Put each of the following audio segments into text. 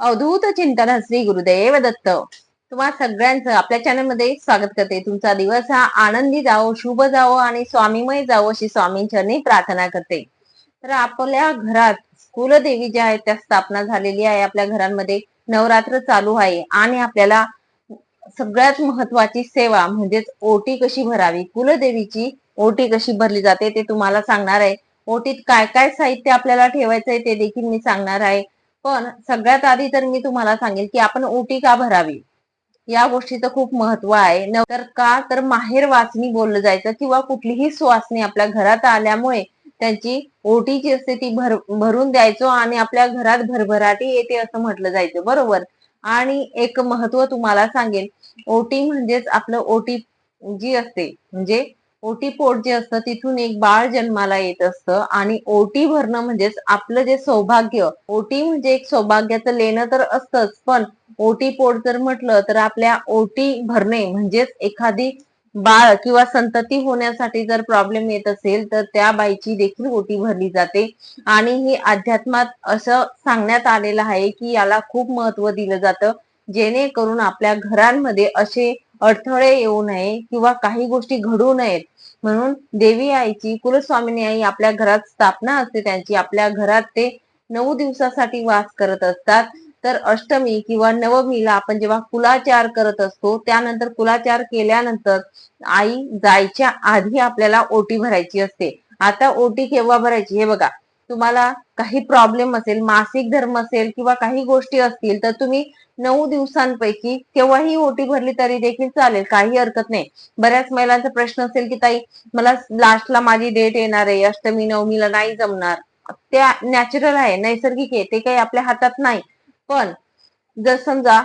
अवधूत चिंतन श्री गुरुदेव दत्त. तुम्हा सगळ्यांचं आपल्या चॅनलमध्ये स्वागत करते. तुमचा दिवस हा आनंदी जावो शुभ जावो आणि स्वामीमय जावो अशी स्वामींचरणी प्रार्थना करते. तर आपल्या घरात कुलदेवी ज्या आहेत त्या स्थापना झालेली आहे. आपल्या घरांमध्ये नवरात्र चालू आहे आणि आपल्याला सगळ्यात महत्वाची सेवा म्हणजेच ओटी कशी भरावी कुलदेवीची ओटी कशी भरली जाते ते तुम्हाला सांगणार आहे. ओटीत काय काय साहित्य आपल्याला ठेवायचं आहे ते देखील मी सांगणार आहे. पण सगळ्यात आधी तर मी तुम्हाला सांगेल की आपण ओटी का भरावी? या गोष्टीचं खूप महत्त्व आहे. न- तर का तर माहेर वाचनी बोललं जायचं किंवा कुठलीही सुवासनी आपल्या घरात आल्यामुळे त्यांची ओटी जी असते ती भर भरून द्यायचो आणि आपल्या घरात भरभराटी येते असं म्हटलं जायचं. बरोबर? आणि एक महत्त्व तुम्हाला सांगेल ओटी म्हणजेच आपलं ओटी जी असते म्हणजे ओटी पोट जे असतं तिथून एक बाळ जन्माला येत असतं आणि ओटी भरणं म्हणजेच आपलं जे सौभाग्य ओटी म्हणजे एक सौभाग्याचं लेणं तर असतंच पण ओटी पोट जर म्हटलं तर आपल्या ओटी भरणे म्हणजेच एखादी बाळ किंवा संतती होण्यासाठी जर प्रॉब्लेम येत असेल तर त्या बाईची देखील ओटी भरली जाते. आणि हे अध्यात्मात असं सांगण्यात आलेलं आहे की याला खूप महत्त्व दिलं जातं जेणेकरून आपल्या घरांमध्ये असे अडथळे येऊ नये किंवा काही गोष्टी घडू नयेत. म्हणून देवी आईची कुलस्वामिनी आई आपल्या घरात स्थापना असते. त्यांची आपल्या घरात ते नऊ दिवसासाठी वास करत असतात. तर अष्टमी किंवा नवमीला आपण जेव्हा कुलाचार करत असतो त्यानंतर कुलाचार केल्यानंतर आई जायच्या आधी आपल्याला ओटी भरायची असते. आता ओटी केव्हा भरायची? हे बघा. तुम्हाला काही प्रॉब्लेम असेल मासिक धर्म असेल किंवा काही गोष्टी असतील तर तुम्ही नऊ दिवसांपैकी केव्हाही ओटी भरली तरी देखील चालेल काही हरकत नाही. बऱ्याच महिलांचा प्रश्न असेल की ताई मला लास्टला माझी डेट येणार आहे अष्टमी नवमीला नाही जमणार. त्या नॅचरल आहे नैसर्गिक आहे ते काही आपल्या हातात नाही. पण जर समजा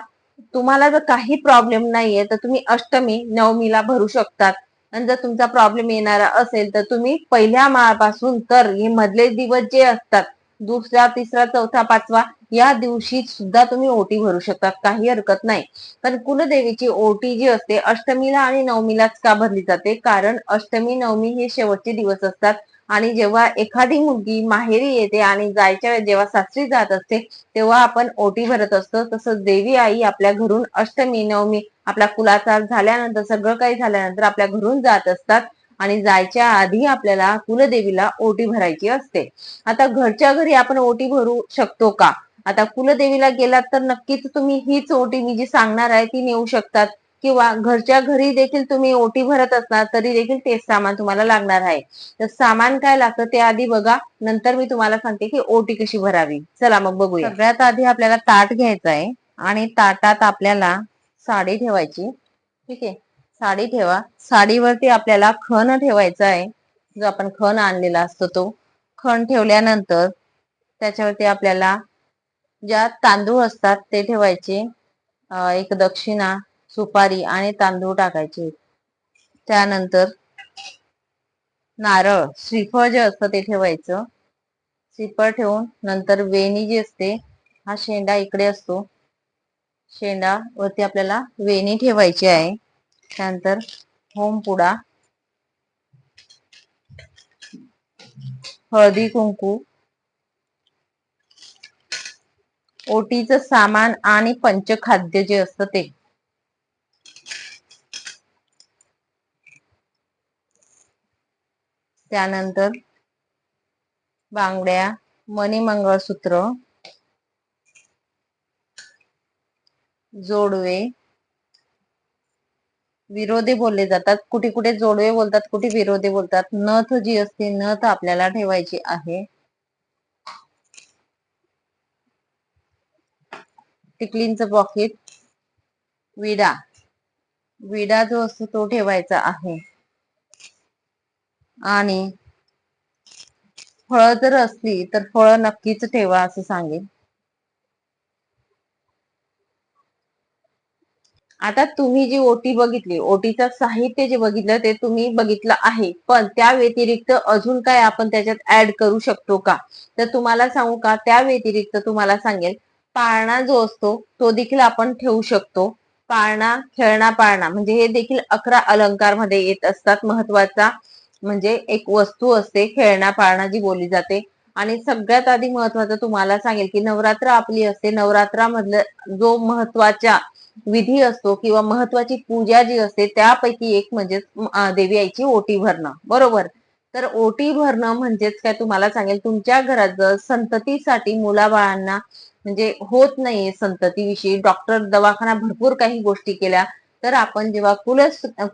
तुम्हाला जर काही प्रॉब्लेम नाहीये तर तुम्ही अष्टमी नवमीला भरू शकतात. आणि जर तुमचा प्रॉब्लेम येणारा असेल तर तुम्ही पहिल्या माळापासून तर हे मधले दिवस जे असतात दुसरा तिसरा चौथा पाचवा या दिवशी सुद्धा तुम्ही ओटी भरू शकतात काही हरकत नाही. पण कुलदेवीची ओटी जी असते अष्टमीला आणि नवमीलाच का भरली जाते? कारण अष्टमी नवमी हे शेवटचे दिवस असतात. आणि जेव्हा एखादी मुलगी माहेरी येते आणि जायच्या वेळेस जेव्हा सासरी जात असते तेव्हा आपण ओटी भरत असतो. तसंच देवी आई आपल्या घरून अष्टमी नवमी आपला कुलाचार झाल्यानंतर सगळं काही झाल्यानंतर आपल्या घरून जात असतात आणि जायच्या आधी आपल्याला कुलदेवीला ओटी भरायची असते. आता घरच्या घरी आपण ओटी भरू शकतो का? आता कुलदेवीला गेलात तर नक्कीच तुम्ही हीच ओटी मी जी सांगणार आहे ती नेऊ शकतात. किंवा घरच्या घरी देखील तुम्ही ओटी भरत असणार तरी देखील तेच सामान तुम्हाला लागणार आहे. तर सामान काय लागतं ते आधी बघा नंतर मी तुम्हाला सांगते की ओटी कशी भरावी. चला मग बघूया. सगळ्यात आधी आपल्याला ताट घ्यायचं आहे आणि ताटात आपल्याला साडी ठेवायची. ठीक आहे? साडी ठेवा. साडीवरती आपल्याला खण ठेवायचा आहे. जो आपण खण आणलेला असतो तो. खण ठेवल्यानंतर त्याच्यावरती आपल्याला ज्या तांदूळ असतात ते ठेवायचे. एक दक्षिणा सुपारी आणि तांदूळ टाकायचे. त्यानंतर नारळ श्रीफळ जे असतं ते ठेवायचं. श्रीफळ ठेवून नंतर वेणी जी असते हा शेंडा इकडे असतो. शेंडा वरती आपल्याला वेणी ठेवायची आहे. त्यानंतर होमपुडा हळदी कुंकू ओटीचं सामान आणि पंचखाद्य जे असतं ते. त्यानंतर बांगड्या मणी मंगळसूत्र जोडवे. विरोधे बोलले जातात. कुठे कुठे जोडवे बोलतात कुठे विरोधे बोलतात. नथ जी असते नथ आपल्याला ठेवायची आहे. टिकलींच पॉकेट विडा. विडा जो असतो तो ठेवायचा आहे. आणि फळं जर असली तर फळं नक्कीच ठेवा असं सांगेन. आता तुम्ही जी ओटी बघितली ओटीचं साहित्य जे बघितलं ते तुम्ही बघितलं आहे पण त्या व्यतिरिक्त अजून काय आपण त्याच्यात ऍड करू शकतो का? तर तुम्हाला सांगू का? त्या व्यतिरिक्त तुम्हाला सांगेल पाळणा जो असतो तो देखील आपण ठेवू शकतो. पाळणा खेळणा पाळणा म्हणजे हे देखील अकरा अलंकारमध्ये येत असतात महत्त्वाचा म्हणजे एक वस्तू असते खेळणा पाळणा जी बोलली जाते. आणि सगळ्यात आधी महत्वाचं तुम्हाला सांगेल की नवरात्र आपली असते. नवरात्रामधलं जो महत्त्वाच्या विधी असतो किंवा महत्वाची पूजा जी असते त्यापैकी एक म्हणजे देवी आईची ओटी भरणं. बरोबर? तर ओटी भरणं म्हणजेच काय तुम्हाला सांगेल? तुमच्या घरात जर संततीसाठी मुलाबाळांना म्हणजे होत नाहीये संततीविषयी डॉक्टर दवाखाना भरपूर काही गोष्टी केल्या तर आपण जेव्हा कुल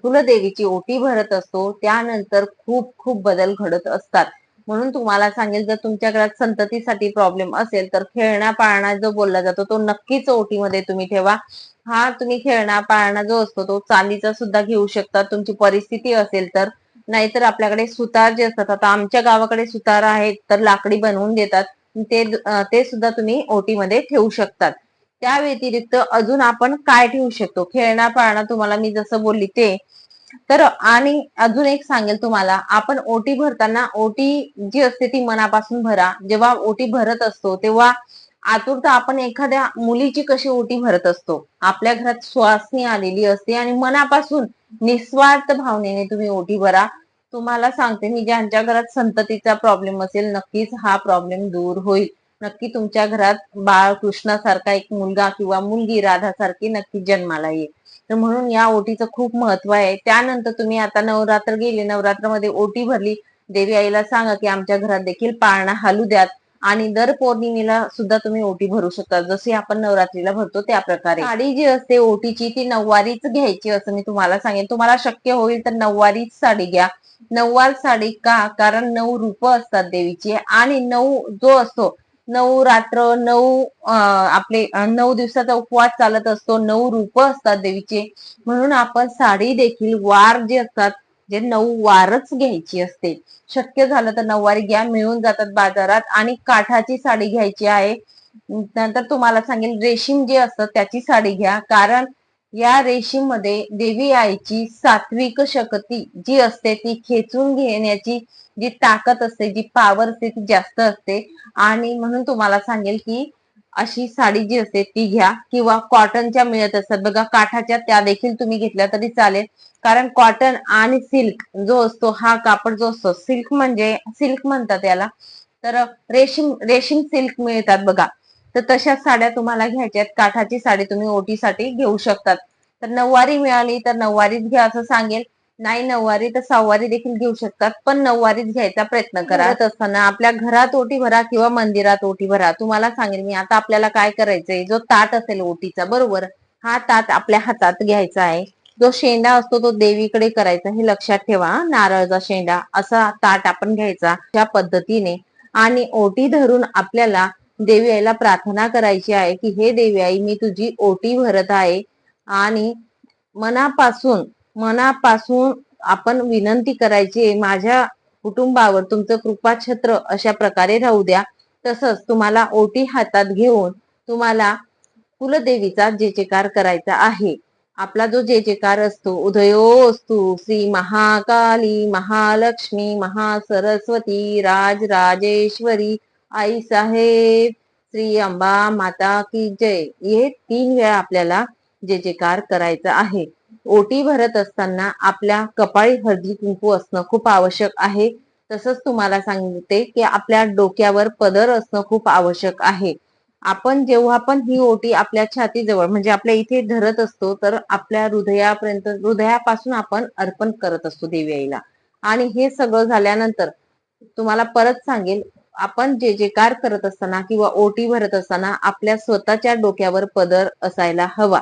कुलदेवीची ओटी भरत असतो त्यानंतर खूप खूप बदल घडत असतात. म्हणून तुम्हाला सांगेल जर तुमच्या घरात संततीसाठी प्रॉब्लेम असेल तर खेळणा पाळणा जो बोलला जातो तो नक्कीच ओटीमध्ये तुम्ही ठेवा. हा तुम्ही खेळणा पाळणा जो असतो तो चांदीचा सुद्धा घेऊ शकता. तुमची परिस्थिती असेल तर. नाहीतर आपल्याकडे सुतार जे असतात आता आमच्या गावाकडे सुतार आहेत तर लाकडी बनवून देतात. ते ते सुद्धा तुम्ही ओटीमध्ये ठेवू शकतात. त्या व्यतिरिक्त अजून आपण काय ठेवू शकतो? खेळणा पाळणा तुम्हाला मी जसं बोलली ते. तर आणि अजून एक सांगेल तुम्हाला आपण ओटी भरताना ओटी जी असते ती मनापासून भरा. जेव्हा ओटी भरत असतो तेव्हा आतुरता आपण एखाद्या मुलीची कशी ओटी भरत असतो? आपल्या घरात श्वासनी आलेली असते आणि मनापासून निस्वार्थ भावनेने तुम्ही ओटी भरा. तुम्हाला सांगते मी ज्यांच्या घरात संततीचा प्रॉब्लेम असेल नक्कीच हा प्रॉब्लेम दूर होईल. नक्की तुमच्या घरात बाळ कृष्णासारखा एक मुलगा किंवा मुलगी राधासारखी नक्की जन्माला येईल. तर म्हणून या ओटीचं खूप महत्त्व आहे. त्यानंतर तुम्ही आता नवरात्र गेले नवरात्रमध्ये ओटी भरली. देवी आईला सांगा की आमच्या घरात देखील पाळणा हालू द्यात आणि दर पौर्णिमेला सुद्धा तुम्ही ओटी भरू शकता. जशी आपण नवरात्रीला भरतो त्या प्रकारे. साडी जी असते ओटीची ती नऊवारीच घ्यायची असं मी तुम्हाला सांगेन. तुम्हाला शक्य होईल तर नऊवारीच साडी घ्या. नऊवार साडी का? कारण नऊ रूप असतात देवीची आणि नऊ जो असतो नऊ रात्र नऊ आपले नऊ दिवसाचा उपवास चालत असतो. नऊ रूप असतात देवीचे. म्हणून आपण साडी देखील वार जे असतात जे नऊ वारच घ्यायची असते. शक्य झालं तर नऊवारी घ्या मिळून जातात बाजारात आणि काठाची साडी घ्यायची आहे. नंतर तुम्हाला सांगेल रेशीम जे असतं त्याची साडी घ्या. कारण या रेशीमध्ये देवी आईची सात्विक शक्ती जी असते ती खेचून घेण्याची जी ताकद असते जी पॉवर असते ती जास्त असते. आणि म्हणून तुम्हाला सांगेल की अशी साडी जी असते ती घ्या. किंवा कॉटनच्या मिळत असतात. बघा काठाच्या त्या देखील तुम्ही घेतल्या तरी चालेल. कारण कॉटन आणि सिल्क जो असतो हा कापड जो असतो सिल्क म्हणजे सिल्क म्हणतात याला. तर रेशीम रेशीम सिल्क मिळतात बघा. तर तशाच साड्या तुम्हाला घ्यायच्या आहेत. काठाची साडी तुम्ही ओटीसाठी घेऊ शकतात. तर नऊवारी मिळाली तर नऊवारीच घ्या असं सांगेल. नाही नऊवारी तर सहावारी देखील घेऊ शकतात. पण नऊवारीच घ्यायचा प्रयत्न करा. असताना आपल्या घरात ओटी भरा किंवा मंदिरात ओटी भरा. तुम्हाला सांगेल मी आता आपल्याला काय करायचंय? जो ताट असेल ओटीचा बरोबर? हा ताट आपल्या हातात घ्यायचा आहे. जो शेंडा असतो तो देवीकडे करायचा हे लक्षात ठेवा. नारळचा शेंडा असा ताट आपण घ्यायचा त्या पद्धतीने. आणि ओटी धरून आपल्याला देवी आईला प्रार्थना करायची आहे की हे देवी आई मी तुझी ओटी भरत आहे आणि मनापासून मनापासून आपण विनंती करायची माझ्या कुटुंबावर तुमचं कृपाछत्र अशा प्रकारे राहू द्या. तसंच तुम्हाला ओटी हातात घेऊन तुम्हाला कुलदेवीचा जेचेकार करायचा आहे. आपला जो जेचेकार असतो उदयो असतो श्री महाकाली महालक्ष्मी महासरस्वती राज राजेश्वरी आई साहेब श्री अंबा माता की जय. हे तीन वेळा आपल्याला जे जेकार करायचा आहे. ओटी भरत असताना आपल्या कपाळी हळदी कुंकू असणं खूप आवश्यक आहे. तसंच तुम्हाला सांगते की आपल्या डोक्यावर पदर असणं खूप आवश्यक आहे. आपण जेव्हा पण ही ओटी आपल्या छातीजवळ म्हणजे आपल्या इथे धरत असतो तर आपल्या हृदयापर्यंत हृदयापासून आपण अर्पण करत असतो देवी आईला. आणि हे सगळं झाल्यानंतर तुम्हाला परत सांगेल आपण जे जे कार करत असताना किंवा ओटी भरत असताना आपल्या स्वतःच्या डोक्यावर पदर असायला हवा.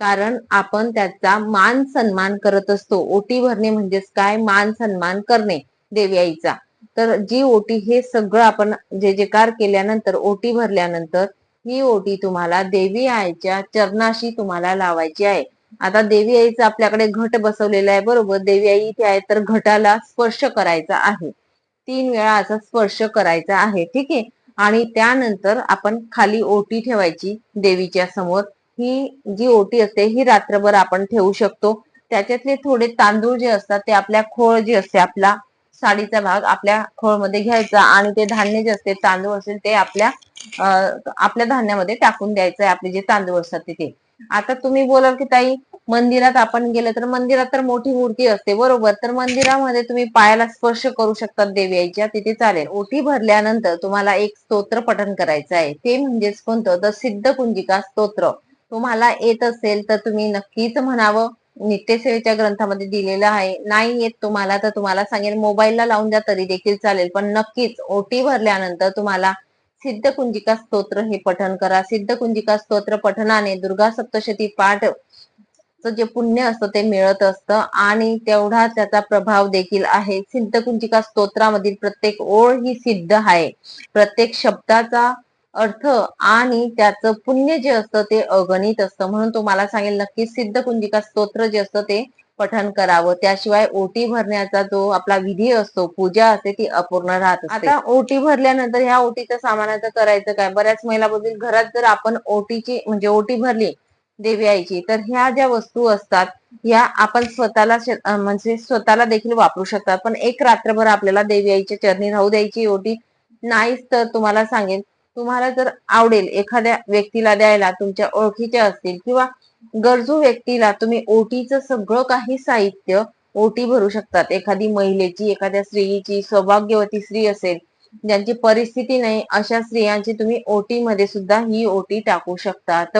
कारण आपण त्याचा मान सन्मान करत असतो. ओटी भरणे म्हणजेच काय? मान सन्मान करणे देवी आईचा. तर जी ओटी हे सगळं आपण जे जे कार केल्यानंतर ओटी भरल्यानंतर ही ओटी तुम्हाला देवी आईच्या चरणाशी तुम्हाला लावायची आहे. आता देवी आईचा आपल्याकडे घट बसवलेला आहे बरोबर? देवी आई इथे आहे तर घटाला स्पर्श करायचा आहे. तीन वेळा असा स्पर्श करायचा आहे ठीक आहे? आणि त्यानंतर आपण खाली ओटी ठेवायची देवीच्या समोर. ही जी ओटी असते ही रात्रभर आपण ठेवू शकतो. त्याच्यातले थोडे तांदूळ जे असतात ते आपल्या खोळ जे असते आपला साडीचा भाग आपल्या खोळमध्ये घ्यायचा आणि ते धान्य जे असते तांदूळ असेल ते आपल्या आपल्या धान्यामध्ये टाकून द्यायचं आहे आपले जे तांदूळ असतात तिथे. आता तुम्ही बोलाल की ताई मंदिरात आपण गेलं तर मंदिरात तर मोठी मूर्ती असते बरोबर. तर मंदिरामध्ये तुम्ही पायाला स्पर्श करू शकतात देवी आईच्या तिथे चालेल. ओटी भरल्यानंतर तुम्हाला एक स्तोत्र पठन करायचं आहे. ते म्हणजेच कोणतं? तर सिद्ध कुंजिका स्तोत्र. तुम्हाला येत असेल तर तुम्ही नक्कीच म्हणावं. नित्यसेवेच्या ग्रंथामध्ये दिलेलं आहे. नाही येत तुम्हाला तर तुम्हाला सांगेल मोबाईलला लावून द्या तरी देखील चालेल. पण नक्कीच ओटी भरल्यानंतर तुम्हाला सिद्ध कुंजिका स्तोत्र हे पठन करा. सिद्ध कुंजिका स्तोत्र पठनाने दुर्गा सप्तशती पाठ जे पुण्य असतं ते मिळत असतं आणि तेवढा त्याचा प्रभाव देखील आहे. सिद्धकुंजिका स्तोत्रामधील प्रत्येक ओळ ही सिद्ध आहे. प्रत्येक शब्दाचा अर्थ आणि त्याचं पुण्य जे असतं ते अगणित असतं. म्हणून तुम्हाला सांगेल नक्की सिद्धकुंजिका स्तोत्र जे असतं ते पठन करावं. त्याशिवाय ओटी भरण्याचा जो आपला विधी असतो पूजा असते ती अपूर्ण राहत आता ओटी भरल्यानंतर ह्या ओटीच्या सामानाचं करायचं काय? बऱ्याच महिला बोलतील घरात जर आपण ओटीची म्हणजे ओटी भरली देवी आईची तर ह्या ज्या वस्तू असतात ह्या आपण स्वतःला म्हणजे स्वतःला देखील वापरू शकतात. पण एक रात्रभर आपल्याला देवी आईच्या चरणी राहू द्यायची ओटी नाहीच तर तुम्हाला सांगेन तुम्हाला जर आवडेल एखाद्या व्यक्तीला द्यायला तुमच्या ओळखीच्या असतील किंवा गरजू व्यक्तीला तुम्ही ओटीचं सगळं काही साहित्य ओटी भरू शकतात. एखादी महिलेची एखाद्या स्त्रीची सौभाग्यवती स्त्री असेल ज्यांची परिस्थिती नाही अशा स्त्रियांची तुम्ही ओटीमध्ये सुद्धा ही ओटी टाकू शकतात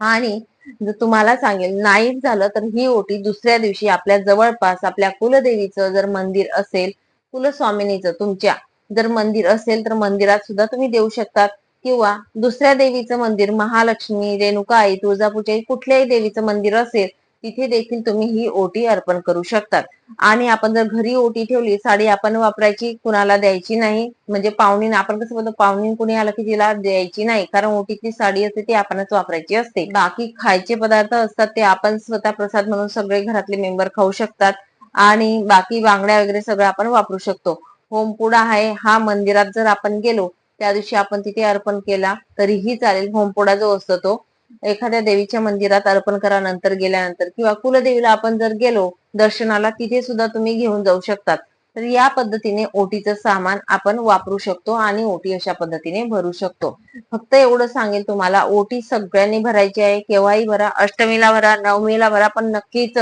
आणि जर तुम्हाला सांगेल नाही झालं तर ही ओटी दुसऱ्या दिवशी आपल्या जवळपास आपल्या कुलदेवीचं जर मंदिर असेल कुलस्वामिनीचं तुमच्या जर मंदिर असेल तर मंदिरात सुद्धा तुम्ही देऊ शकतात. किंवा दुसऱ्या देवीचं मंदिर महालक्ष्मी रेणुका आई तुळजापूरच्या कुठल्याही देवीचं मंदिर असेल तिथे देखील तुम्ही ही ओटी अर्पण करू शकतात. आणि आपण जर घरी ओटी ठेवली साडी आपण वापरायची कुणाला द्यायची नाही म्हणजे पाहुणी आपण कसं बोलतो पाहुणी कुणी आलं की तिला द्यायची नाही कारण ओटीची साडी असते ती आपणच वापरायची असते. बाकी खायचे पदार्थ असतात ते आपण स्वतः प्रसाद म्हणून सगळे घरातले मेंबर खाऊ शकतात. आणि बाकी बांगड्या वगैरे सगळं आपण वापरू शकतो. होमपुडा आहे हा मंदिरात जर आपण गेलो त्या दिवशी आपण तिथे अर्पण केला तरीही चालेल होमपुडा जो असतो तो. एखाद्या देवीच्या मंदिरात अर्पण करा नंतर गेल्यानंतर किंवा कुलदेवीला आपण जर गेलो दर्शनाला तिथे सुद्धा तुम्ही घेऊन जाऊ शकतात. तर या पद्धतीने ओटीचं सामान आपण वापरू शकतो आणि ओटी अशा पद्धतीने भरू शकतो. फक्त एवढं सांगेल तुम्हाला ओटी सगळ्यांनी भरायची आहे केव्हाही भरा अष्टमीला भरा नवमीला भरा पण नक्कीच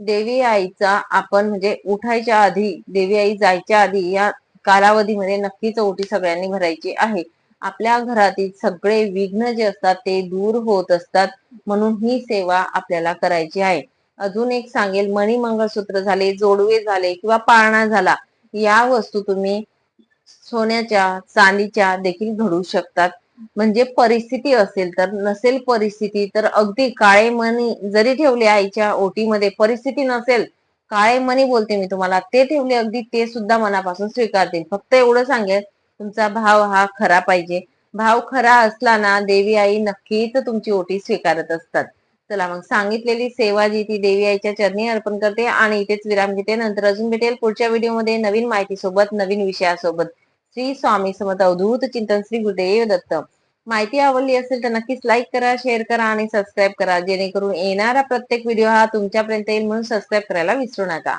देवी आईचा आपण म्हणजे उठायच्या आधी देवी आई जायच्या आधी या कालावधीमध्ये नक्कीच ओटी सगळ्यांनी भरायची आहे. आपल्या घरातील सगळे विघ्न जे असतात ते दूर होत असतात. म्हणून ही सेवा आपल्याला करायची आहे. अजून एक सांगेल मणी मंगळसूत्र झाले जोडवे झाले किंवा पाळणा झाला या वस्तू तुम्ही सोन्याच्या चांदीच्या देखील घडू शकतात. म्हणजे परिस्थिती असेल तर नसेल परिस्थिती तर अगदी काळे मणी जरी ठेवले आईच्या ओटीमध्ये परिस्थिती नसेल काळे मणी बोलते मी तुम्हाला ते ठेवले अगदी ते सुद्धा मनापासून स्वीकारतील. फक्त एवढं सांगेल तुमचा भाव हा खरा पाहिजे. भाव खरा असला ना देवी आई नक्कीच तुमची ओटी स्वीकारत असतात. चला मग सांगितलेली सेवा जी ती देवी आईच्या चरणी अर्पण करते आणि इथेच विराम घेते. नंतर अजून भेटेल पुढच्या व्हिडिओमध्ये नवीन माहिती सोबत नवीन विषयासोबत. श्री स्वामी समर्थ अवधूत चिंतन श्री गुरुदेव दत्त. माहिती आवडली असेल तर नक्कीच लाईक करा शेअर करा आणि सबस्क्राईब करा. जेणेकरून येणारा प्रत्येक व्हिडिओ हा तुमच्यापर्यंत येईल म्हणून सबस्क्राईब करायला विसरू नका.